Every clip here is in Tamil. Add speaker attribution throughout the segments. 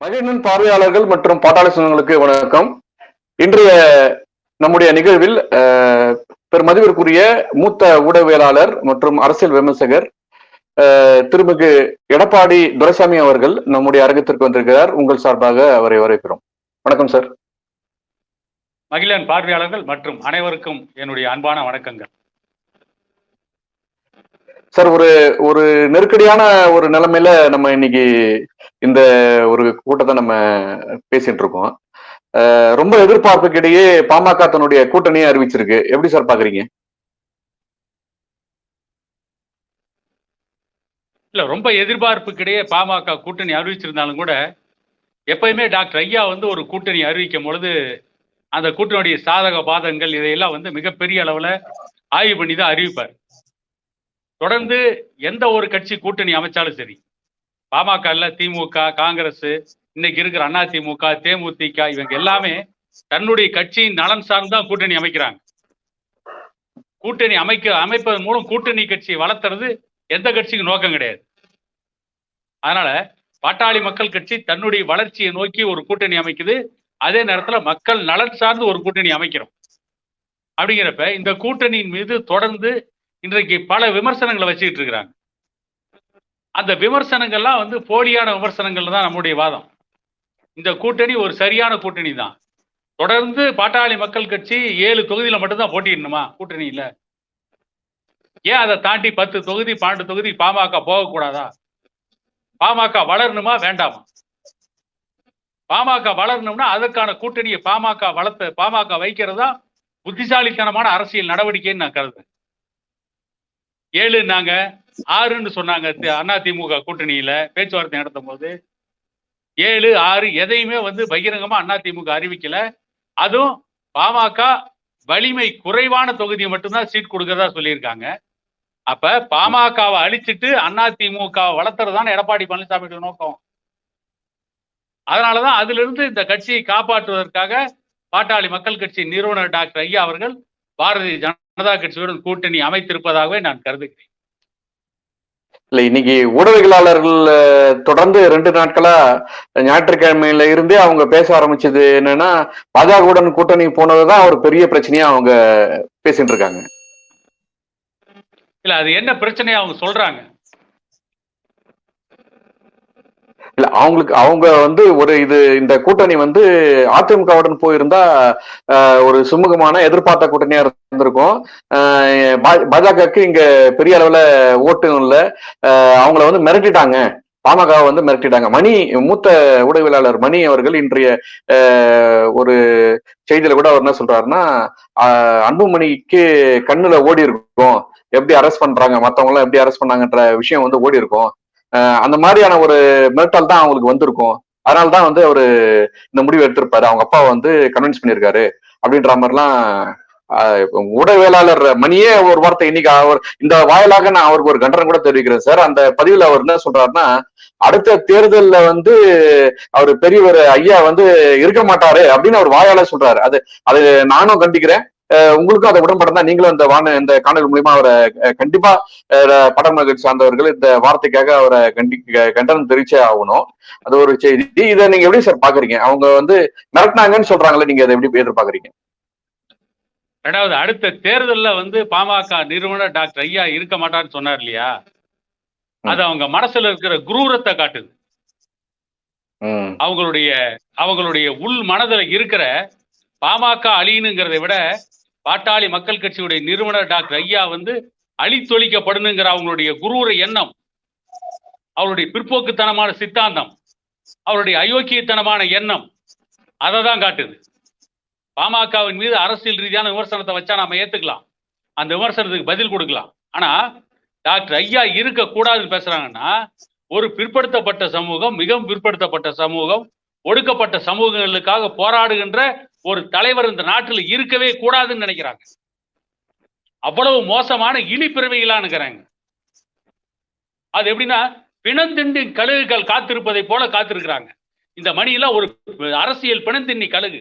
Speaker 1: மகிழ்நன் பார்வையாளர்கள் மற்றும் பாட்டாளி சொந்தங்களுக்கு வணக்கம். இன்றைய நம்முடைய நிகழ்வில் அஹ், பெருமதிப்பிற்குரிய மூத்த ஊடகவியலாளர் மற்றும் அரசியல் விமர்சகர் திருமிகு எடப்பாடி துரைசாமி அவர்கள் நம்முடைய அரங்கத்திற்கு வந்திருக்கிறார். உங்கள் சார்பாக அவரை வரவேற்கிறோம். வணக்கம் சார்.
Speaker 2: மகிழன் பார்வையாளர்கள் மற்றும் அனைவருக்கும் என்னுடைய அன்பான வணக்கங்கள்.
Speaker 1: சார் ஒரு ஒரு நெருக்கடியான ஒரு நிலைமையில நம்ம இன்னைக்கு இந்த ஒரு கூட்டத்தை நம்ம பேசிட்டு இருக்கோம். ரொம்ப எதிர்பார்ப்புக்கிடையே பாமக தன்னுடைய கூட்டணியை அறிவிச்சிருக்கு. எப்படி சார் பாக்குறீங்க?
Speaker 2: இல்ல ரொம்ப எதிர்பார்ப்புக்கிடையே பாமக கூட்டணி அறிவிச்சிருந்தாலும் கூட எப்பயுமே டாக்டர் ஐயா வந்து ஒரு கூட்டணி அறிவிக்கும் பொழுது அந்த கூட்டணியுடைய சாதக பாதகங்கள் இதையெல்லாம் வந்து மிகப்பெரிய அளவுல ஆய்வு பண்ணி தான் அறிவிப்பார். தொடர்ந்து எந்த ஒரு கட்சி கூட்டணி அமைச்சாலும் சரி பாமக இல்ல திமுக காங்கிரஸ் இன்னைக்கு இருக்கிற அண்ணா திமுக தேமுதிக இவங்க எல்லாமே தன்னுடைய கட்சியின் நலன் சார்ந்து தான் கூட்டணி அமைக்கிறாங்க. கூட்டணி அமைக்க அமைப்பதன் மூலம் கூட்டணி கட்சியை வளர்த்துறது எந்த கட்சிக்கும் நோக்கம் கிடையாது. அதனால பாட்டாளி மக்கள் கட்சி தன்னுடைய வளர்ச்சியை நோக்கி ஒரு கூட்டணி அமைக்குது. அதே நேரத்தில் மக்கள் நலன் சார்ந்து ஒரு கூட்டணி அமைக்கிறோம். அப்படிங்கிறப்ப இந்த கூட்டணியின் மீது தொடர்ந்து இன்றைக்கு பல விமர்சனங்களை வச்சுக்கிட்டு இருக்கிறாங்க. அந்த விமர்சனங்கள்லாம் வந்து போலியான விமர்சனங்கள் தான் நம்முடைய வாதம். இந்த கூட்டணி ஒரு சரியான கூட்டணி தான். தொடர்ந்து பாட்டாளி மக்கள் கட்சி ஏழு தொகுதியில் மட்டும்தான் போட்டிடணுமா கூட்டணியில்? ஏன் அதை தாண்டி பத்து தொகுதி பன்னெண்டு தொகுதி பாமக போகக்கூடாதா? பாமக வளரணுமா வேண்டாமா? பாமக வளரணும்னா அதற்கான கூட்டணியை பாமக வளர்த்த பாமக வைக்கிறதா புத்திசாலித்தனமான அரசியல் நடவடிக்கைன்னு நான் கருது ஏழு நாங்கள் ஆறுன்னு சொன்னாங்க அண்ணா அதிமுக கூட்டணியில பேச்சுவார்த்தை நடத்தும் போது ஏழு ஆறு எதையுமே வந்து பகிரங்கமா அதிமுக அறிவிக்கல. அதுவும் பாமக வலிமை குறைவான தொகுதியை மட்டும்தான் சீட் கொடுக்கறதா சொல்லியிருக்காங்க. அப்ப பாமகவை அழிச்சிட்டு அதிமுக வளர்த்துறதுதான் எடப்பாடி பழனிசாமியோட நோக்கம். அதனாலதான் அதுல இருந்து இந்த கட்சியை காப்பாற்றுவதற்காக பாட்டாளி மக்கள் கட்சி நிறுவனர் டாக்டர் ஐயா அவர்கள் பாரதிய ஜனதா கட்சியுடன் கூட்டணி அமைத்திருப்பதாகவே நான் கருதுகிறேன்.
Speaker 1: இல்லை இன்னைக்கு ஊடகவியலாளர்கள் தொடர்ந்து ரெண்டு நாட்களா ஞாயிற்றுக்கிழமையில இருந்தே அவங்க பேச ஆரம்பிச்சது என்னன்னா பாஜகவுடன் கூட்டணி போனதுதான் ஒரு பெரிய பிரச்சனையா அவங்க பேசிட்டு இருக்காங்க.
Speaker 2: இல்ல அது என்ன பிரச்சனையா அவங்க சொல்றாங்க?
Speaker 1: இல்ல அவங்களுக்கு அவங்க வந்து ஒரு இது இந்த கூட்டணி வந்து அதிமுகவுடன் போயிருந்தா ஒரு சுமூகமான எதிர்பார்த்த கூட்டணியா இருந்திருக்கும். பா- பாஜகவுக்கு இங்க பெரிய அளவுல ஓட்டும் இல்ல. அவங்கள வந்து மிரட்டிட்டாங்க. பாமக வந்து மிரட்டிட்டாங்க. மணி மூத்த உடைவியலாளர் மணி அவர்கள் இன்றைய ஒரு செய்தியில கூட அவர் என்ன சொல்றாருன்னா அன்புமணிக்கு கண்ணுல ஓடி இருக்கும் எப்படி அரெஸ்ட் பண்றாங்க? மத்தவங்க எல்லாம் எப்படி அரெஸ்ட் பண்ணாங்கன்ற விஷயம் வந்து ஓடி இருக்கும் அந்த மாதிரியான ஒரு மிரட்டல் தான் அவங்களுக்கு வந்திருக்கும். அதனாலதான் வந்து அவரு இந்த முடிவு எடுத்திருப்பாரு. அவங்க அப்பா வந்து கன்வின்ஸ் பண்ணியிருக்காரு. அப்படின்ற மாதிரிலாம் உடவியலாளர் ஊடகவியலாளர் மணியே ஒரு வார்த்தை இன்னைக்கு அவர் இந்த வாயிலாக நான் அவருக்கு ஒரு கண்டனம் கூட தெரிவிக்கிறேன் சார். அந்த பதிவுல அவர் என்ன சொல்றாருன்னா அடுத்த தேர்தல்ல வந்து அவர் பெரியவர் ஐயா வந்து இருக்க மாட்டாரு அப்படின்னு அவர் வாயால சொல்றாரு. அது அது நானும் கண்டிக்கிறேன். உங்களுக்கும் அதை உடன்படம் தான் நீங்களும் இந்த வான இந்த காணொலி மூலியமா அவரை கண்டிப்பா படம் சார்ந்தவர்கள் இந்த வார்த்தைக்காக அவரை கண்டி கண்டனம் தெரிவிச்சே ஆகணும். அது ஒரு செய்தி. இதை நீங்க எப்படி சார் பாக்குறீங்க? அவங்க வந்து மிரட்டினாங்கன்னு சொல்றாங்கல்ல நீங்க அதை எப்படி எதிர்பார்க்கறீங்க?
Speaker 2: ரெண்டாவது அடுத்த தேர்தல்ல வந்து பாமக நிறுவனர் டாக்டர் ஐயா இருக்க மாட்டான்னு சொன்னார் இல்லையா? அது அவங்க மனசுல இருக்கிற குரூரத்தை காட்டுது. அவங்களுடைய அவங்களுடைய உள் மனதில் இருக்கிற பாமக அழியணுங்கிறதை விட பாட்டாளி மக்கள் கட்சியுடைய நிறுவனர் டாக்டர் ஐயா வந்து அழித்தொழிக்கப்படணுங்கிற அவங்களுடைய குரூர எண்ணம் அவருடைய பிற்போக்குத்தனமான சித்தாந்தம் அவருடைய அயோக்கியத்தனமான எண்ணம் அதை தான் காட்டுது. பாமகவின் மீது அரசியல் ரீதியான விமர்சனத்தை வச்சா நாம ஏத்துக்கலாம். அந்த விமர்சனத்துக்கு பதில் கொடுக்கலாம். ஆனா டாக்டர் ஐயா இருக்க கூடாதுன்னு பேசுறாங்கன்னா ஒரு பிற்படுத்தப்பட்ட சமூகம் மிகவும் பிற்படுத்தப்பட்ட சமூகம் ஒடுக்கப்பட்ட சமூகங்களுக்காக போராடுகின்ற ஒரு தலைவர் இந்த நாட்டில் இருக்கவே கூடாதுன்னு நினைக்கிறாங்க. அவ்வளவு மோசமான இழிப்பிறவைகளானுங்கிறாங்க அது எப்படின்னா பிணந்திண்டி கழுகுகள் காத்திருப்பதை போல காத்திருக்கிறாங்க. இந்த மணியெல்லாம் ஒரு அரசியல் பிணந்திண்ணி கழுகு.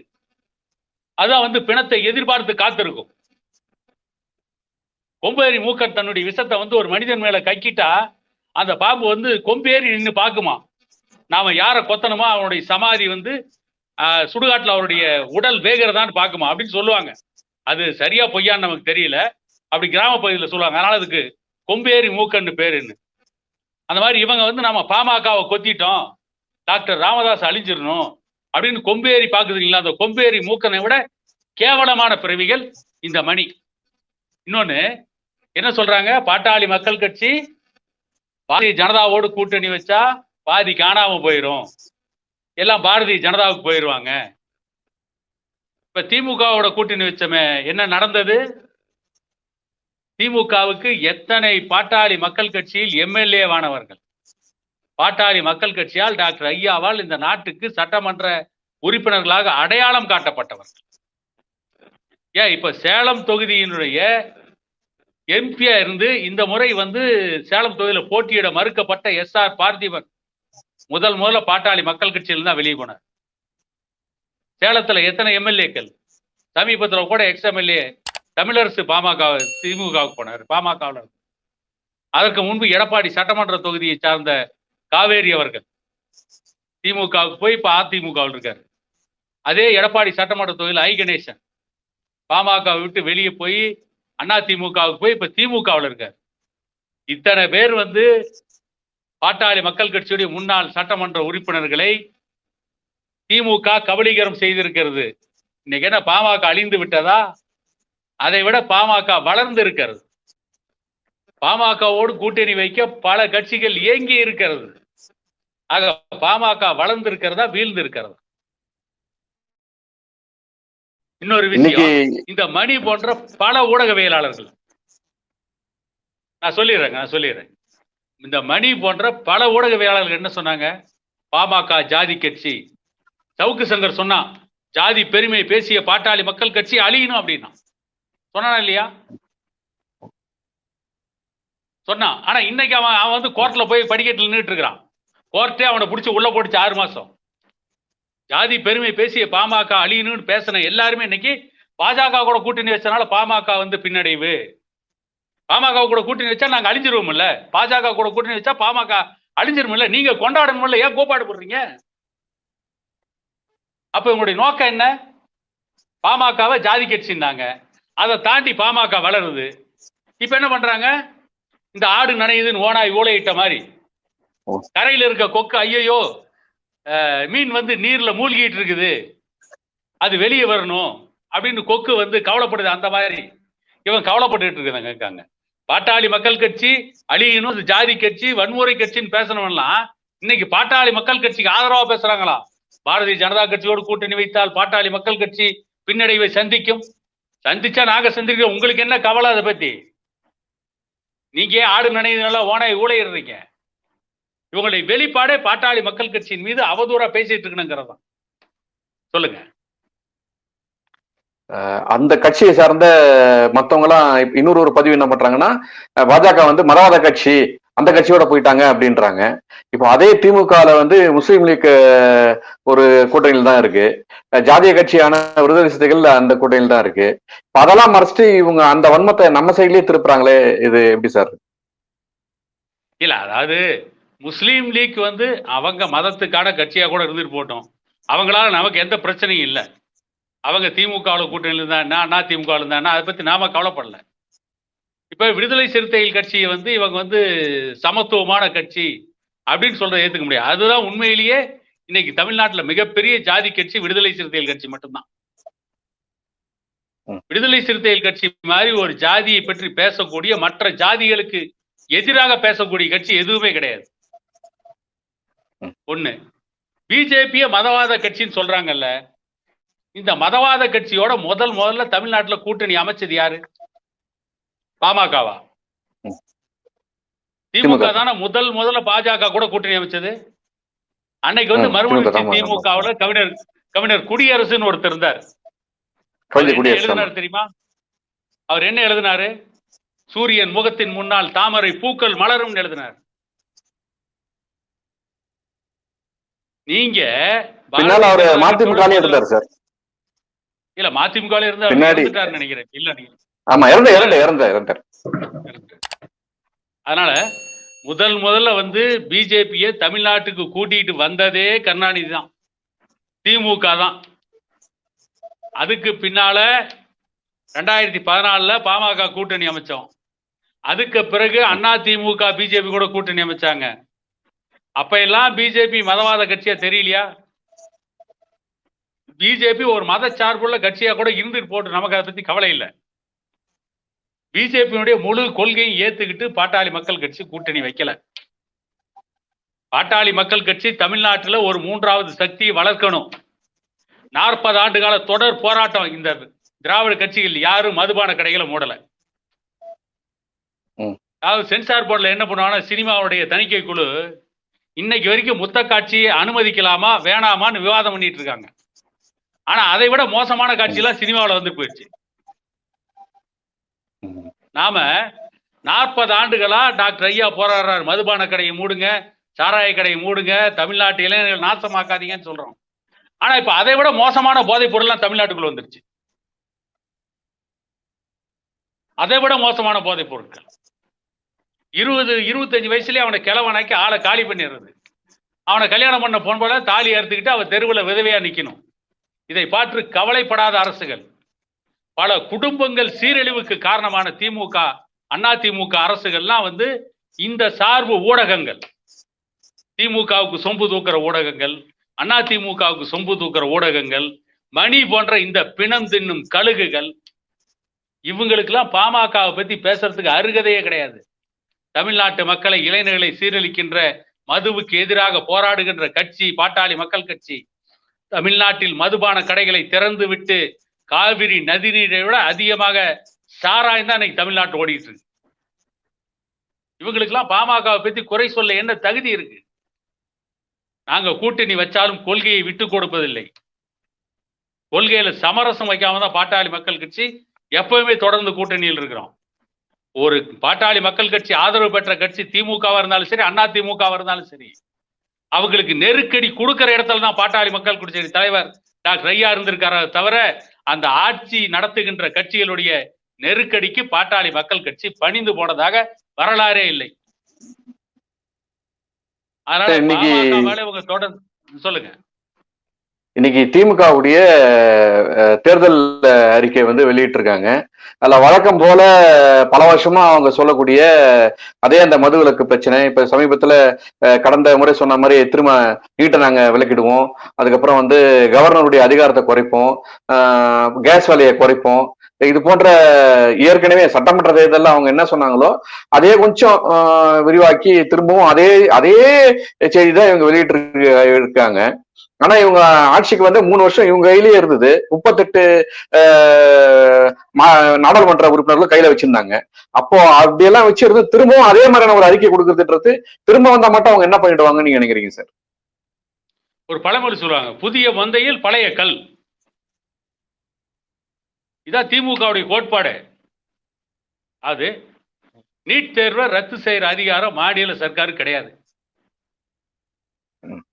Speaker 2: அதான் வந்து பிணத்தை எதிர்பார்த்து காத்திருக்கும். கொம்பேறி மூக்கன் தன்னுடைய விஷத்தை வந்து ஒரு மனிதன் மேல கக்கிட்டா அந்த பாம்பு வந்து கொம்பேறி நின்று பாக்குமா நாம யாரை கொத்தணுமோ அவனுடைய சமாதி வந்து சுடுகாட்டுல அவருடைய உடல் வேகிறதான்னு பார்க்குமா? அப்படின்னு சொல்லுவாங்க. அது சரியா பொய்யான்னு நமக்கு தெரியல. அப்படி கிராம பகுதியில் சொல்லுவாங்க. அதனால அதுக்கு கொம்பேரி மூக்கன்னு பேருன்னு. அந்த மாதிரி இவங்க வந்து நம்ம பாமகவை கொத்திட்டோம். டாக்டர் ராமதாஸ் அழிஞ்சிடணும் அப்படின்னு கொம்பேரி பாக்குதுங்களா அந்த கொம்பேரி மூக்கனை விட கேவலமான பிறவிகள் இந்த மணி. இன்னொன்னு என்ன சொல்றாங்க? பாட்டாளி மக்கள் கட்சி பாரதிய ஜனதாவோடு கூட்டணி வச்சா பாதி காணாம போயிடும் எல்லாம் பாரதிய ஜனதாவுக்கு போயிருவாங்க. இப்ப திமுகவோட கூட்டணி வச்சமே என்ன நடந்தது? திமுகவுக்கு எத்தனை பாட்டாளி மக்கள் கட்சியில் எம்எல்ஏவானவர்கள்? பாட்டாளி மக்கள் கட்சியால் டாக்டர் ஐயாவால் இந்த நாட்டுக்கு சட்டமன்ற உறுப்பினர்களாக அடையாளம் காட்டப்பட்டவர்கள். ஏன் இப்ப சேலம் தொகுதியினுடைய எம்பியா இருந்து இந்த முறை வந்து சேலம் தொகுதியில் போட்டியிட மறுக்கப்பட்ட எஸ் ஆர் பார்த்திபன் முதல் முதல்ல பாட்டாளி மக்கள் கட்சியில தான் வெளியே போனார். சேலத்துல எத்தனை எம்எல்ஏக்கள்? சமீபத்துல கூட எக்ஸ் எம்எல்ஏ தமிழரசு பாமக திமுகவுக்கு போனார். பாமகவில் அதற்கு முன்பு எடப்பாடி சட்டமன்ற தொகுதியை சார்ந்த காவேரி அவர்கள். திமுகவுக்கு போய் இப்போ அதிமுகவில் இருக்காரு. அதே எடப்பாடி சட்டமன்ற தொகுதியில் ஐ கணேசன். பாமக விட்டு வெளியே போய் அண்ணா திமுகவுக்கு போய் இப்போ திமுகவில் இருக்கார். இத்தனை பேர் வந்து பாட்டாளி மக்கள் கட்சியுடைய முன்னாள் சட்டமன்ற உறுப்பினர்களை திமுக கபலீகரம் செய்திருக்கிறது. இன்னைக்கு என்ன பாமக அழிந்து விட்டதா? அதை விட பாமக வளர்ந்து இருக்கிறது. பாமகவோடு கூட்டணி வைக்க பல கட்சிகள் இயங்கி இருக்கிறது. ஆக பாமக வளர்ந்து இருக்கிறதா வீழ்ந்து இருக்கிறதா? இன்னொரு விஷயம் இந்த மணி போன்ற பல ஊடகவியலாளர்கள் நான் சொல்லிடுறேங்க நான் சொல்லிடுறேன் இந்த மணி போன்ற பல ஊடகவியலாளர்கள் என்ன சொன்னாங்க? பாமக ஜாதி கட்சி. சவுக்கு சங்கர் சொன்னான் ஜாதி பெருமை பேசிய பாட்டாளி மக்கள் கட்சி அழியணும் அப்படின்னா. சொன்னானா இல்லையா? சொன்னான் ஆனா இன்னைக்கு அவன் அவன் வந்து கோர்ட்ல போய் படிக்கட்டில் நின்றுட்டு இருக்கிறான். கோர்ட்டே அவனை பிடிச்சி உள்ள போட்டுச்சு ஆறு மாசம். ஜாதி பெருமை பேசிய பாமக அழியணும்னு பேசின எல்லாருமே இன்னைக்கு பாஜக கூட கூட்டணி வச்சனால பாமக வந்து பின்னடைவு. பாமக கூட கூட்டணி வச்சா நாங்க அழிஞ்சிருவோம்ல? பாஜக கூட கூட்டணி வச்சா பாமக அழிஞ்சிருமில்ல நீங்க கொண்டாடணும்ல? ஏன் கோப்பாடு போடுறீங்க? அப்ப உங்களுடைய நோக்கம் என்ன? பாமகவை ஜாதி கட்சின்னாங்க. அதை தாண்டி பாமக வளருது. இப்ப என்ன பண்றாங்க? இந்த ஆடு நனையுதுன்னு ஓனாய் ஊழையிட்ட மாதிரி. கரையில இருக்க கொக்கு ஐயையோ மீன் வந்து நீர்ல மூழ்கிட்டு இருக்குது. அது வெளியே வரணும். அப்படின்னு கொக்கு வந்து கவலைப்படுது அந்த மாதிரி. இவன் கவலைப்பட்டுட்டு இருக்காங்க இருக்காங்க பாட்டாளி மக்கள் கட்சி அழியணும் இது ஜாதி கட்சி வன்முறை கட்சின்னு பேசணும்லாம் இன்னைக்கு பாட்டாளி மக்கள் கட்சிக்கு ஆதரவா பேசுறாங்களா? பாரதிய ஜனதா கட்சியோடு கூட்டணி வைத்தால் பாட்டாளி மக்கள் கட்சி பின்னடைவை சந்திக்கும். சந்திச்சா நாங்க சந்திக்கிறோம் உங்களுக்கு என்ன கவலை அதை பத்தி? நீங்க ஏன் ஆடு நினைவுனால ஓனாய் ஊழையிடுறீங்க இவங்களுடைய வெளிப்பாடே பாட்டாளி மக்கள் கட்சியின் மீது அவதூறா பேசிட்டு இருக்கணுங்கிறதான் சொல்லுங்க.
Speaker 1: அந்த கட்சியை சார்ந்த மத்தவங்க இன்னொரு ஒரு பதிவு என்ன பண்றாங்கன்னா பாஜக வந்து மதவாத கட்சி அந்த கட்சியோட போயிட்டாங்க அப்படின்றாங்க. இப்போ அதே திமுகல வந்து முஸ்லீம் லீக் ஒரு கூட்டணியில் தான் இருக்கு. ஜாதிய கட்சியான விடுதலை சிறுத்தைகள் அந்த கூட்டணியில் தான் இருக்கு. இப்போ அதெல்லாம் மறைச்சிட்டு இவங்க அந்த வன்மத்தை நம்ம சைட்லயே திருப்புறாங்களே இது எப்படி சார்?
Speaker 2: இல்ல அதாவது முஸ்லீம் லீக் வந்து அவங்க மதத்துக்கான கட்சியா கூட இருந்துட்டு போட்டோம். அவங்களால நமக்கு எந்த பிரச்சனையும் இல்லை. அவங்க திமுகவில் கூட்டணியில் இருந்தா நான் திமுகவில் இருந்தா அதை பத்தி நாம கவலைப்படல. இப்ப விடுதலை சிறுத்தைகள் கட்சியை வந்து இவங்க வந்து சமத்துவமான கட்சி அப்படின்னு சொல்றதை ஏத்துக்க முடியாது. அதுதான் உண்மையிலேயே இன்னைக்கு தமிழ்நாட்டுல மிகப்பெரிய ஜாதி கட்சி விடுதலை சிறுத்தைகள் கட்சி மட்டும்தான். விடுதலை சிறுத்தைகள் கட்சி மாதிரி ஒரு ஜாதியை பற்றி பேசக்கூடிய மற்ற ஜாதிகளுக்கு எதிராக பேசக்கூடிய கட்சி எதுவுமே கிடையாது. ஒண்ணு. பிஜேபிய மதவாத கட்சின்னு சொல்றாங்கல்ல இந்த மதவாத கட்சியோட முதல் முதல்ல தமிழ்நாட்டுல கூட்டணி அமைச்சது யாரு? பாமகவா. திமுக. தானே முதல் முதல்ல பாஜக கூட கூட்டணி அமைச்சது. அன்னைக்கு வந்து மறுமலர்ச்சி திமுகவுல கவிஞர் கவிஞர் குடியரசுன்னு ஒருத்தர் இருந்தார். எழுதினார் தெரியுமா? அவர் என்ன எழுதினாரு? சூரியன் முகத்தின் முன்னால் தாமரை பூக்கள் மலரும் எழுதினார். நீங்க
Speaker 1: பின்னால அவரு மதிமுக இருந்தார் சார்.
Speaker 2: இல்ல மதிமுக இருந்து
Speaker 1: பின்னாடி.
Speaker 2: நினைக்கிறேன். இல்ல
Speaker 1: ஆமா இறந்த இறந்த இறந்த இறந்தார்
Speaker 2: அதனால முதல் முதல்ல வந்து பிஜேபியை தமிழ்நாட்டுக்கு கூட்டிட்டு வந்ததே கருணாநிதி தான். திமுக தான். அதுக்கு பின்னால ரெண்டாயிரத்தி பதினாலுல பாமக கூட்டணி அமைச்சோம். அதுக்கு பிறகு அண்ணா திமுக பிஜேபி கூட கூட்டணி அமைச்சாங்க. அப்ப எல்லாம் பிஜேபி மதவாத கட்சியா தெரியலையா? பிஜேபி ஒரு மத சார்புள்ள கட்சியா கூட இருந்துட்டு போட்டு நமக்கு அதை பத்தி கவலை இல்லை. பிஜேபியினுடைய முழு கொள்கையும் ஏத்துக்கிட்டு பாட்டாளி மக்கள் கட்சி கூட்டணி வைக்கல. பாட்டாளி மக்கள் கட்சி தமிழ்நாட்டுல ஒரு மூன்றாவது சக்தியை வளர்க்கணும். நாற்பது ஆண்டு கால தொடர் போராட்டம் இந்த திராவிட கட்சிகள் யாரும் மதுபான கடைகளை மூடல. அதாவது சென்சார் போர்டில் என்ன பண்ணுவாங்கன்னா சினிமாவுடைய தணிக்கை குழு இன்னைக்கு வரைக்கும் முத்த காட்சியை அனுமதிக்கலாமா வேணாமான்னு விவாதம் பண்ணிட்டு இருக்காங்க. ஆனா அதை விட மோசமான காட்சியெல்லாம் சினிமாவில் வந்து போயிடுச்சு. நாம நாற்பது ஆண்டுகளா டாக்டர் ஐயா போராடுறாரு. மதுபான கடையை மூடுங்க சாராய கடையை மூடுங்க தமிழ்நாட்டு இளைஞர்கள் நாசமாக்காதீங்கன்னு சொல்றோம். ஆனா இப்ப அதை விட மோசமான போதைப் பொருள்லாம் தமிழ்நாட்டுக்குள்ள வந்துருச்சு. அதை விட மோசமான போதைப் பொருட்கள். இருபது இருபத்தஞ்சு வயசுலயே அவனை கிழவனாக்கி ஆளை காலி பண்ணிடுறது. அவனை கல்யாணம் பண்ண பொன்போல தாலி அறுத்துக்கிட்டு அவன் தெருவில் விதவையா நிக்கணும். இதை பார்த்து கவலைப்படாத அரசுகள். பல குடும்பங்கள் சீரழிவுக்கு காரணமான திமுக அண்ணா திமுக அரசுகள்லாம் வந்து இந்த சார்பு ஊடகங்கள். திமுகவுக்கு சொம்பு தூக்குற ஊடகங்கள் அண்ணா திமுகவுக்கு சொம்பு தூக்குற ஊடகங்கள் மணி போன்ற இந்த பிணம் தின்னும் கழுகுகள். இவங்களுக்கெல்லாம் பாமகவை பத்தி பேசுறதுக்கு அருகதையே கிடையாது. தமிழ்நாட்டு மக்களை இளைஞர்களை சீரழிக்கின்ற மதுவுக்கு எதிராக போராடுகின்ற கட்சி பாட்டாளி மக்கள் கட்சி. தமிழ்நாட்டில் மதுபான கடைகளை திறந்து விட்டு காவிரி நதிநீரை விட அதிகமாக சாராயம் தான் இன்னைக்கு தமிழ்நாட்டு ஓடிட்டு இருக்கு. இவங்களுக்கெல்லாம் பாமகவை பத்தி குறை சொல்ல என்ன தகுதி இருக்கு? நாங்க கூட்டணி வச்சாலும் கொள்கையை விட்டு கொடுப்பதில்லை. கொள்கையில சமரசம் வைக்காம தான் பாட்டாளி மக்கள் கட்சி எப்பவுமே தொடர்ந்து கூட்டணியில் இருக்கிறோம். ஒரு பாட்டாளி மக்கள் கட்சி ஆதரவு பெற்ற கட்சி திமுகவா இருந்தாலும் சரி அண்ணா திமுகவா இருந்தாலும் சரி அவங்களுக்கு நெருக்கடி கொடுக்கிற இடத்துல தான் பாட்டாளி மக்கள் கட்சி தலைவர் டாக்டர் ஐயா இருந்திருக்கார தவிர அந்த ஆட்சி நடத்துகின்ற கட்சிகளுடைய நெருக்கடிக்கு பாட்டாளி மக்கள் கட்சி பணிந்து போனதாக வரலாறே இல்லை அதனால தொடர்ந்து சொல்லுங்க
Speaker 1: இன்னைக்கு திமுகவுடைய தேர்தல் அறிக்கை வந்து வெளியிட்டிருக்காங்க. அதுல வழக்கம் போல பல வருஷமா அவங்க சொல்லக்கூடிய அதே அந்த மதுவிலக்கு பிரச்சனை இப்ப சமீபத்துல கடந்த முறை சொன்ன மாதிரி திரும்ப நீட்டை நாங்க விலக்கிடுவோம். அதுக்கப்புறம் வந்து கவர்னருடைய அதிகாரத்தை குறைப்போம். கேஸ் விலையை குறைப்போம். இது போன்ற ஏற்கனவே சட்டமன்ற தேர்தலில் அவங்க என்ன சொன்னாங்களோ அதே கொஞ்சம் விரிவாக்கி திரும்பவும் அதே அதே செய்தி தான் இவங்க வெளியிட்டு இருக்காங்க ஆனா இவங்க ஆட்சிக்கு வந்து மூணு வருஷம் இவங்க கையிலேயே இருந்தது. முப்பத்தெட்டு மா- நாடாளுமன்ற உறுப்பினர்களும் கையில வச்சிருந்தாங்க. அப்போ அப்படியெல்லாம் வச்சிருந்து திரும்பவும் அதே மாதிரியான ஒரு அறிக்கை கொடுக்கறதுன்றது திரும்ப வந்தா மட்டும் அவங்க என்ன பண்ணிடுவாங்கன்னு நீங்க நினைக்கிறீங்க சார்?
Speaker 2: ஒரு பழமொழி சொல்லுவாங்க. புதிய மந்தையில் பழைய கல். இதான் திமுகவுடைய கோட்பாடு. அது நீட் தேர்வை ரத்து செய்யற அதிகாரம் மாநில சர்க்காரு கிடையாது.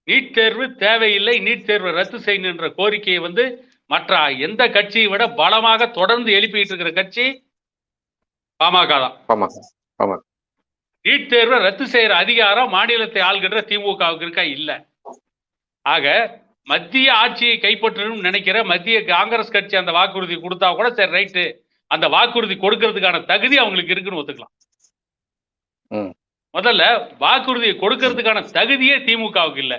Speaker 2: நீட் தேர்வு தேவையில்லை நீட் தேர்வை ரத்து செய்யணுன்ற கோரிக்கையை வந்து மற்ற எந்த கட்சியை விட பலமாக தொடர்ந்து எழுப்பிட்டு இருக்கிற கட்சி பாமக தான். நீட் தேர்வை ரத்து செய்யற அதிகாரம் மாநிலத்தை ஆள்கின்ற திமுகவுக்கு இருக்கா? இல்ல. ஆக மத்திய ஆட்சியை கைப்பற்றணும்னு நினைக்கிற மத்திய காங்கிரஸ் கட்சி அந்த வாக்குறுதி கொடுத்தா கூட சரி ரைட்டு. அந்த வாக்குறுதி கொடுக்கறதுக்கான தகுதி அவங்களுக்கு இருக்குன்னு ஒத்துக்கலாம். முதல்ல வாக்குறுதியை கொடுக்கறதுக்கான தகுதியே திமுகவுக்கு இல்லை.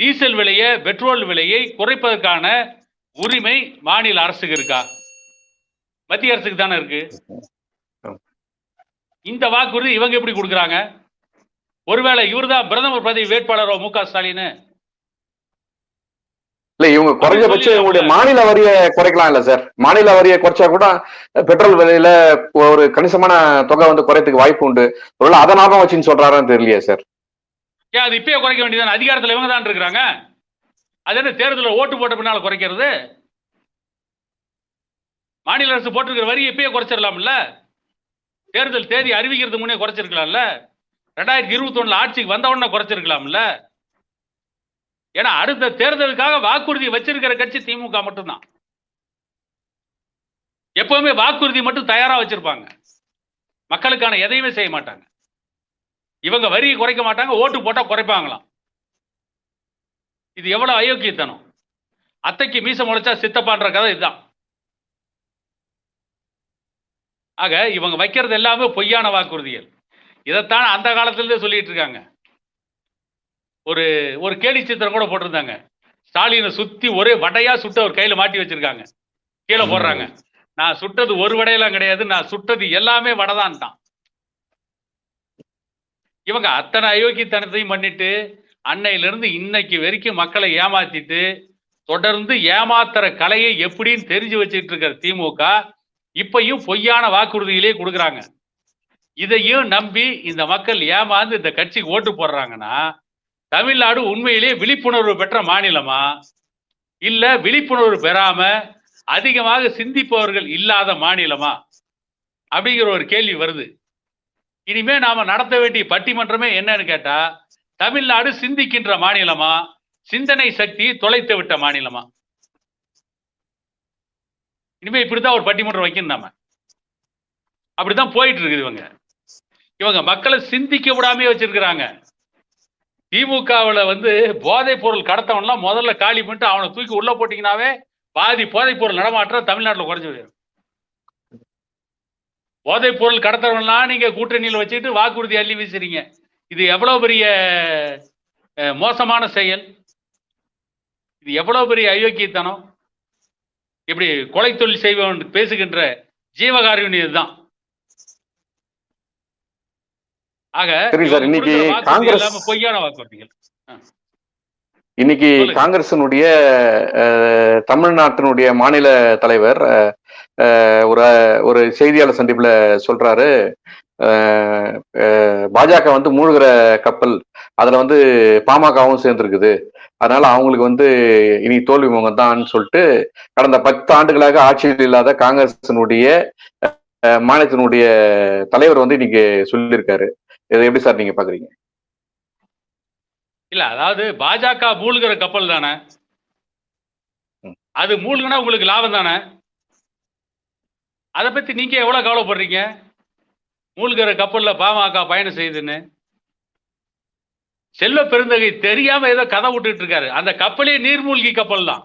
Speaker 2: டீசல் விலையை பெட்ரோல் விலையை குறைப்பதற்கான உரிமை மாநில அரசுக்கு இருக்கா? மத்திய அரசுக்கு தானே இருக்கு. இந்த வாக்குறுதி இவங்க எப்படி கொடுக்குறாங்க? ஒருவேளை இவர்தான் பிரதமர் பதவி வேட்பாளரோ மு க ஸ்டாலின்
Speaker 1: இல்ல இவங்க குறைஞ்சபட்சம் இவங்களுடைய மாநில வரியை குறைக்கலாம் இல்ல சார். மாநில வரியை குறைச்சா கூட பெட்ரோல் விலையில ஒரு கணிசமான தொகை வந்து குறையத்துக்கு வாய்ப்பு உண்டு. ஒருவேளை அதை ஞாபகம் வச்சுன்னு சொல்றாரான்னு தெரியலையே சார்.
Speaker 2: ஏன் அது இப்பயே குறைக்க வேண்டியதானே அதிகாரத்துல இவங்க தான் இருக்கிறாங்க அது என்ன தேர்தலில் ஓட்டு போட்ட பின்னால குறைக்கிறது? மாநில அரசு போட்டிருக்கிற வரி இப்பயே குறைச்சிடலாம்ல? தேர்தல் தேதி அறிவிக்கிறதுக்கு முன்னே குறைச்சிருக்கலாம்ல? ரெண்டாயிரத்தி இருபத்தி ஆட்சிக்கு வந்த உடனே குறைச்சிருக்கலாம்ல? ஏன்னா அடுத்த தேர்தலுக்காக வாக்குறுதி வச்சிருக்கிற கட்சி திமுக மட்டும்தான். எப்பவுமே வாக்குறுதி மட்டும் தயாரா வச்சிருப்பாங்க. மக்களுக்கான எதையுமே செய்ய மாட்டாங்க. இவங்க வரியை குறைக்க மாட்டாங்க ஓட்டு போட்டா குறைப்பாங்களாம். இது எவ்வளவு அயோக்கியத்தனம். அத்தைக்கு மீச முளைச்சா சித்தப்பான்ற கதை இதுதான். ஆக இவங்க வைக்கிறது எல்லாமே பொய்யான வாக்குறுதிகள். இதைத்தான் அந்த காலத்திலிருந்தே சொல்லிட்டு இருக்காங்க. ஒரு ஒரு கேலி சித்திரம் கூட போட்டிருந்தாங்க. ஸ்டாலினை சுத்தி ஒரே வடையா சுட்ட ஒரு கையில மாட்டி வச்சிருக்காங்க. கீழே போடுறாங்க. நான் சுட்டது ஒரு வடையெல்லாம் கிடையாது நான் சுட்டது எல்லாமே வடைதான் தான் இவங்க அத்தனை அயோக்கியத்தனத்தையும் பண்ணிட்டு அன்னையிலிருந்து இன்னைக்கு வரைக்கும் மக்களை ஏமாத்திட்டு தொடர்ந்து ஏமாத்துற கலையை எப்படின்னு தெரிஞ்சு வச்சுட்டு இருக்கிற திமுக இப்பையும் பொய்யான வாக்குறுதிகளே கொடுக்குறாங்க. இதையும் நம்பி இந்த மக்கள் ஏமாந்து இந்த கட்சிக்கு ஓட்டு போடுறாங்கன்னா தமிழ்நாடு உண்மையிலேயே விழிப்புணர்வு பெற்ற மாநிலமா? இல்ல விழிப்புணர்வு பெறாம அதிகமாக சிந்திப்பவர்கள் இல்லாத மாநிலமா? அப்படிங்கிற ஒரு கேள்வி வருது. இனிமே நாம நடத்த வேண்டிய பட்டிமன்றமே என்னன்னு கேட்டா தமிழ்நாடு சிந்திக்கின்ற மாநிலமா? சிந்தனை சக்தி தொலைத்து விட்ட மாநிலமா? இனிமே இப்படிதான் ஒரு பட்டிமன்றம் வைக்கணும் நாம. அப்படிதான் போயிட்டு இருக்குது இவங்க. இவங்க மக்களை சிந்திக்க விடாமே வச்சிருக்கிறாங்க. திமுகவில் வந்து போதைப் பொருள் கடத்தவன்லாம் முதல்ல காலி பண்ணிட்டு அவனை தூக்கி உள்ள போட்டிங்கனாவே பாதி போதைப் பொருள் நடமாட்டம் தமிழ்நாட்டில் குறைஞ்சு போயிடும் போதைப் பொருள் கடத்தவன்லாம் நீங்கள் கூட்டணியில் வச்சுக்கிட்டு வாக்குறுதி அள்ளி வீசுறீங்க. இது எவ்வளோ பெரிய மோசமான செயல்? இது எவ்வளோ பெரிய அயோக்கியத்தனம்? இப்படி கொலை தொழில் செய்வன் பேசுகின்ற ஜீவகாரியன் இதுதான். ஆக
Speaker 1: சரி இன்னைக்கு காங்கிரஸ்
Speaker 2: பொய்யான வாக்குறுதிகள்.
Speaker 1: இன்னைக்கு. காங்கிரசினுடைய தமிழ்நாட்டினுடைய மாநில தலைவர் ஒரு ஒரு செய்தியாளர் சந்திப்புல சொல்றாரு. பாஜக வந்து மூழ்கிற கப்பல் அதுல வந்து பாமகவும் சேர்ந்திருக்குது. அதனால அவங்களுக்கு வந்து இனி தோல்வி முகம் தான் சொல்லிட்டு கடந்த பத்து ஆண்டுகளாக ஆட்சியில் இல்லாத காங்கிரசினுடைய மாநிலத்தினுடைய தலைவர் வந்து இன்னைக்கு சொல்லியிருக்காரு. இதை எப்படி சார் நீங்க பாக்குறீங்க?
Speaker 2: இல்ல அதாவது பாஜக மூழ்கிற கப்பல் தானே. அது மூழ்கினா உங்களுக்கு லாபம் தானே? அதை பத்தி நீங்க எவ்வளவு கவலைப்படுறீங்க? மூழ்கிற கப்பல்ல பாமக பயணம் செய்யுதுன்னு. செல்வ பெருந்தகை தெரியாம ஏதோ கதை விட்டுட்டு இருக்காரு. அந்த கப்பலே நீர்மூழ்கி கப்பல் தான்.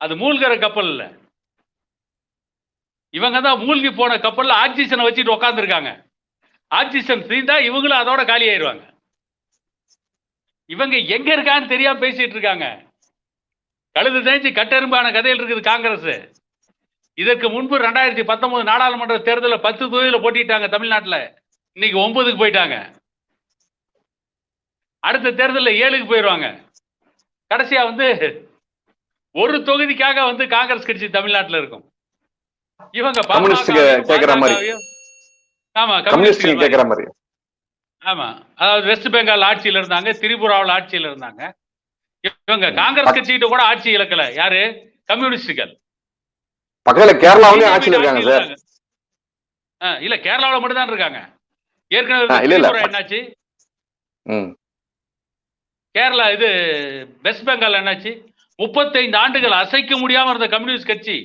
Speaker 2: அது மூழ்கிற கப்பல் இல்ல. இவங்க தான் மூழ்கி போன கப்பல்ல ஆக்சிஜனை வச்சுட்டு உட்காந்துருக்காங்க ஆக்சிஜன் தீர்ந்தா இவங்களும் அதோட காலி ஆயிடுவாங்க. இவங்க எங்க இருக்கான்னு தெரியாம பேசிட்டு இருக்காங்க. கழுது தேய்ச்சி கட்டெரும்பான கதையில் இருக்குது காங்கிரஸ். இதற்கு முன்பு ரெண்டாயிரத்தி பத்தொன்பது நாடாளுமன்ற தேர்தலில் பத்து தொகுதியில போட்டிட்டாங்க தமிழ்நாட்டுல. இன்னைக்கு ஒன்பதுக்கு போயிட்டாங்க. அடுத்த தேர்தலில் ஏழுக்கு போயிடுவாங்க. கடைசியா வந்து ஒரு தொகுதிக்காக வந்து காங்கிரஸ் கட்சி தமிழ்நாட்டுல இருக்கும். இவங்க
Speaker 1: கம்யூனிஸ்டுக்கு
Speaker 2: பாமகவையும்
Speaker 1: கேக்குற மாதிரி.
Speaker 2: பாஜகவையும் ஆமா
Speaker 1: கம்யூனிஸ்ட்
Speaker 2: கம்யூனிஸ்ட்
Speaker 1: கேக்குற மாதிரி.
Speaker 2: ஆமா அதாவது வெஸ்ட் பெங்கால் ஆட்சியில இருந்தாங்க திரிபுராவில் ஆட்சியில இருந்தாங்க. இவங்க காங்கிரஸ் கட்சிகிட்ட கூட ஆட்சி இழக்கல. யாரு? கம்யூனிஸ்டுகள்.
Speaker 1: பக்கத்துல கேரளாவிலயும் ஆட்சியில் இருக்காங்க சார்
Speaker 2: இல்ல கேரளாவுல மட்டும் தான் இருக்காங்க. ஏற்கனவே என்னாச்சு? கேரளா இது வெஸ்ட் பெங்கால் என்னாச்சு? முப்பத்தைந்து ஆண்டுகள் அசைக்க முடியாம இருந்த கம்யூனிஸ்ட் கட்சி.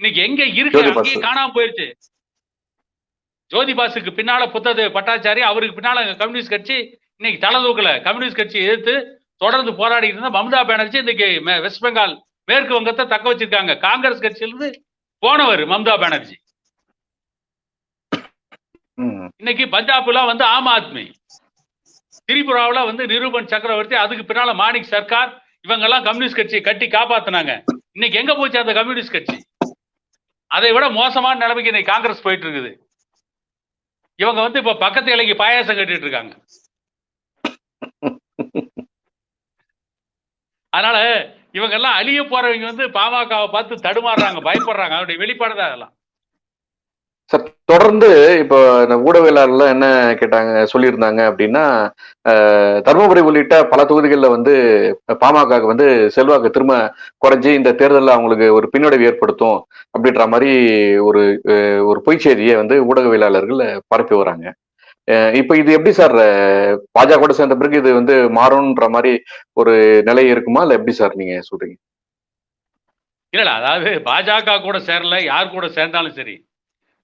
Speaker 2: இன்னைக்கு எங்க இருக்கு?
Speaker 1: ஜோதி பாசு.
Speaker 2: அங்கேயே காணாம போயிருச்சு. ஜோதி பாசுக்கு பின்னால புத்ததேவ பட்டாச்சாரி அவருக்கு பின்னால கம்யூனிஸ்ட் கட்சி இன்னைக்கு தலை தூக்கல. கம்யூனிஸ்ட் கட்சி எதிர்த்து தொடர்ந்து போராடி இருந்த மம்தா பானர்ஜி இன்னைக்கு வெஸ்ட் பெங்கால் மேற்கு வங்கத்தை தக்க வச்சிருக்காங்க. காங்கிரஸ் கட்சியிலிருந்து போனவர் மம்தா பானர்ஜி. இன்னைக்கு பஞ்சாப்ல வந்து ஆம் ஆத்மி. திரிபுராவுல வந்து நிரூபன் சக்கரவர்த்தி அதுக்கு பின்னால மாணிக் சர்க்கார் இவங்க எல்லாம் கம்யூனிஸ்ட் கட்சியை கட்டி காப்பாத்துனாங்க. இன்னைக்கு எங்க போச்சு அந்த கம்யூனிஸ்ட் கட்சி? அதை விட மோசமான நிலைமைக்கு இன்னைக்கு காங்கிரஸ் போயிட்டு இருக்குது. இவங்க வந்து இப்ப பக்கத்து இலைக்கு பாயாசம் கட்டிட்டு இருக்காங்க. அதனால இவங்க எல்லாம் அழிய போறவங்க வந்து பாமகவை பார்த்து தடுமாறுறாங்க பயப்படுறாங்க. அவருடைய வெளிப்பாடு தான் அதெல்லாம்.
Speaker 1: சார் தொடர்ந்து இப்போ இந்த ஊடகவியலாளர்லாம் என்ன கேட்டாங்க சொல்லியிருந்தாங்க அப்படின்னா தருமபுரி உள்ளிட்ட பல தொகுதிகளில் வந்து பாமக வந்து செல்வாக்கு திரும்ப குறைஞ்சி இந்த தேர்தலில் அவங்களுக்கு ஒரு பின்னடைவு ஏற்படுத்தும் அப்படின்ற மாதிரி ஒரு ஒரு பொய் செய்தியை வந்து ஊடகவியலாளர்கள் பரப்பி வராங்க. இப்போ இது எப்படி சார் பாஜக கூட சேர்ந்த பிறகு இது வந்து மாறும்ன்ற மாதிரி ஒரு நிலை இருக்குமா? இல்லை எப்படி சார் நீங்க சொல்றீங்க?
Speaker 2: இல்ல அதாவது பாஜக கூட சேரல யார் கூட சேர்ந்தாலும் சரி.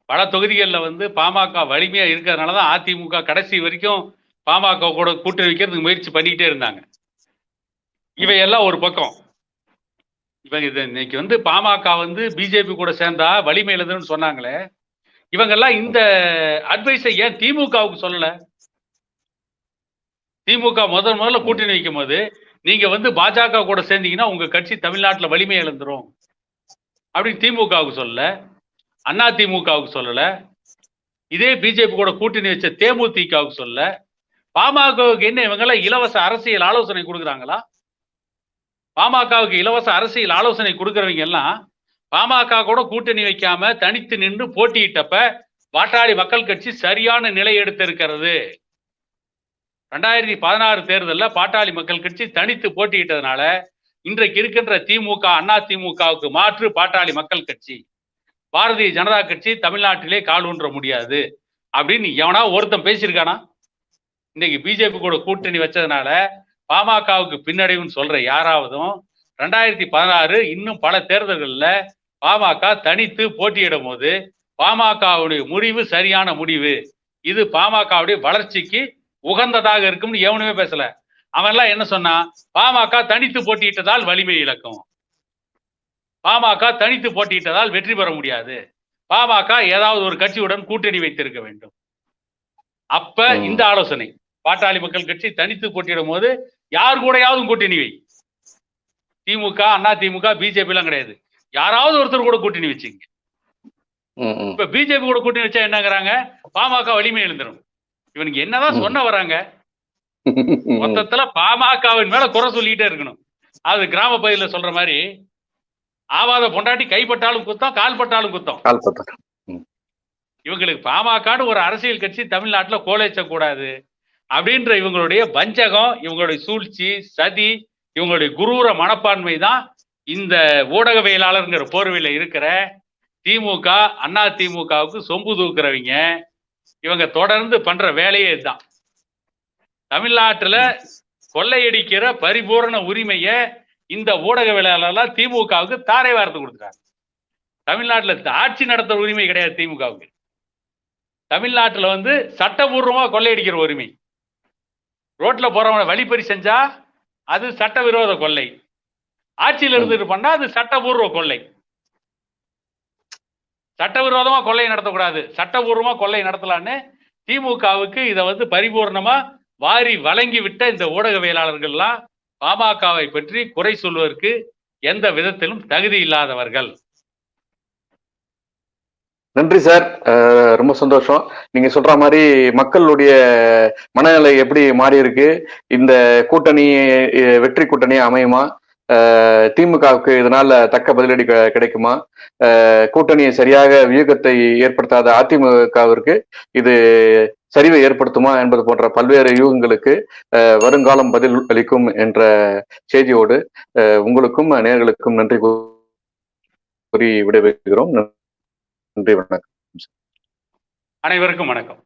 Speaker 2: பல தொகுதிகளில் வந்து பாமக வலிமையாக இருக்கிறதுனால தான் அதிமுக கடைசி வரைக்கும் பாமக கூட கூட்டணி வைக்கிறதுக்கு முயற்சி பண்ணிக்கிட்டே இருந்தாங்க. இவையெல்லாம் ஒரு பக்கம். இவங்க இது இன்னைக்கு வந்து பாமக வந்து பிஜேபி கூட சேர்ந்தா வலிமை எழுதுன்னு சொன்னாங்களே. இவங்கெல்லாம் இந்த அட்வைஸை ஏன் திமுகவுக்கு சொல்லலை? திமுக முதல் முதல்ல கூட்டணி வைக்கும் போது நீங்க வந்து பாஜக கூட சேர்ந்தீங்கன்னா உங்க கட்சி தமிழ்நாட்டில் வலிமை இழந்துரும். அப்படின்னு திமுகவுக்கு சொல்லலை. அண்ணா திமுகவுக்கு சொல்லல. இதே பிஜேபி கூட கூட்டணி வச்ச தேமுதிகவுக்கு சொல்லல. பாமகவுக்கு என்ன இவங்கெல்லாம் இலவச அரசியல் ஆலோசனை கொடுக்குறாங்களா? பாமகவுக்கு இலவச அரசியல் ஆலோசனை கொடுக்குறவங்க எல்லாம் பாமக கூட கூட்டணி வைக்காம தனித்து நின்று போட்டியிட்டப்ப பாட்டாளி மக்கள் கட்சி சரியான நிலை எடுத்திருக்கிறது. ரெண்டாயிரத்தி பதினாறு தேர்தலில் பாட்டாளி மக்கள் கட்சி தனித்து போட்டியிட்டதுனால இன்றைக்கு இருக்கின்ற திமுக அண்ணா திமுகவுக்கு மாற்று பாட்டாளி மக்கள் கட்சி. பாரதிய ஜனதா கட்சி தமிழ்நாட்டிலே கால் ஊன்ற முடியாது. அப்படின்னு எவனா ஒருத்தன் பேசியிருக்கானா? இன்னைக்கு பிஜேபி கூட கூட்டணி வச்சதுனால பாமகவுக்கு பின்னடைவுன்னு சொல்ற யாராவதும் ரெண்டாயிரத்தி பதினாறு இன்னும் பல தேர்தல்களில் பாமக தனித்து போட்டியிடும் போது பாமகவுடைய முடிவு சரியான முடிவு. இது பாமகவுடைய வளர்ச்சிக்கு உகந்ததாக இருக்கும்னு எவனுமே பேசல. அவன்லாம் என்ன சொன்னா பாமக தனித்து போட்டியிட்டதால் வலிமை இழக்கும். பாமக தனித்து போட்டியிட்டதால் வெற்றி பெற முடியாது. பாமக ஏதாவது ஒரு கட்சியுடன் கூட்டணி வைத்திருக்க வேண்டும். அப்ப. இந்த ஆலோசனை. பாட்டாளி மக்கள் கட்சி தனித்து போட்டியிடும் போது யார் கூடயாவது கூட்டணி வை. திமுக அண்ணா திமுக பிஜேபி எல்லாம் கிடையாது. யாராவது ஒருத்தர் கூட கூட்டணி வச்சுங்க. இப்ப பிஜேபி கூட கூட்டணி வச்சா என்னங்கிறாங்க? பாமக வலிமை எழுந்துரும். இவனுக்கு என்னதான் சொன்ன வராங்க? மொத்தத்துல பாமகவின் மேல குறை சொல்லிட்டே இருக்கணும். அது கிராம பகுதியில சொல்ற மாதிரி ஆவாத பொண்டாட்டி கைப்பட்டாலும் குத்தம் கால் பட்டாலும் குத்தம். இவங்களுக்கு பாமகன்னு ஒரு அரசியல் கட்சி தமிழ்நாட்டுல கோலேச்ச கூடாது அப்படின்ற இவங்களுடைய வஞ்சகம் இவங்களுடைய சூழ்ச்சி சதி இவங்களுடைய குரூர மனப்பான்மை தான் இந்த ஊடகவியலாளருங்கிற போர்வையில இருக்கிற திமுக அண்ணா திமுகவுக்கு சொம்பு தூக்குறவங்க. இவங்க தொடர்ந்து பண்ற வேலையே இதுதான். தமிழ்நாட்டுல கொள்ளையடிக்கிற பரிபூரண உரிமைய இந்த ஊடகவியலாளர்லாம் திமுகவுக்கு தாரை வார்த்தை கொடுத்துட்டாங்க. தமிழ்நாட்டில் ஆட்சி நடத்துற உரிமை கிடையாது திமுகவுக்கு. தமிழ்நாட்டில் வந்து சட்டபூர்வமாக கொள்ளையடிக்கிற உரிமை. ரோட்டில் போறவனை வழிப்பறி செஞ்சா அது சட்டவிரோத கொள்ளை. ஆட்சியில் இருந்துட்டு பண்ணா அது சட்டபூர்வ கொள்ளை. சட்டவிரோதமா கொள்ளை நடத்தக்கூடாது. சட்டபூர்வமா கொள்ளை நடத்தலான்னு திமுகவுக்கு இதை வந்து பரிபூர்ணமா வாரி வழங்கி விட்ட இந்த ஊடகவியலாளர்கள்லாம் பாமகவை பற்றி குறை சொல்வதற்கு எந்த விதத்திலும் தகுதி இல்லாதவர்கள்.
Speaker 1: நன்றி சார். ரொம்ப சந்தோஷம். நீங்க சொல்ற மாதிரி மக்களுடைய மனநிலை எப்படி மாறி இருக்கு இந்த கூட்டணி வெற்றி கூட்டணி அமையுமா? திமுகவுக்கு இதனால தக்க பதிலடி க- கிடைக்குமா? கூட்டணியை சரியாக வியூகத்தை ஏற்படுத்தாத அதிமுகவிற்கு இது சரிவை ஏற்படுத்துமா என்பது போன்ற பல்வேறு யூகங்களுக்கு அஹ், வருங்காலம் பதில் அளிக்கும் என்ற செய்தியோடு உங்களுக்கும் நேர்களுக்கும் நன்றி கூறி விடைபெறுகிறோம். நன்றி வணக்கம்.
Speaker 2: அனைவருக்கும் வணக்கம்.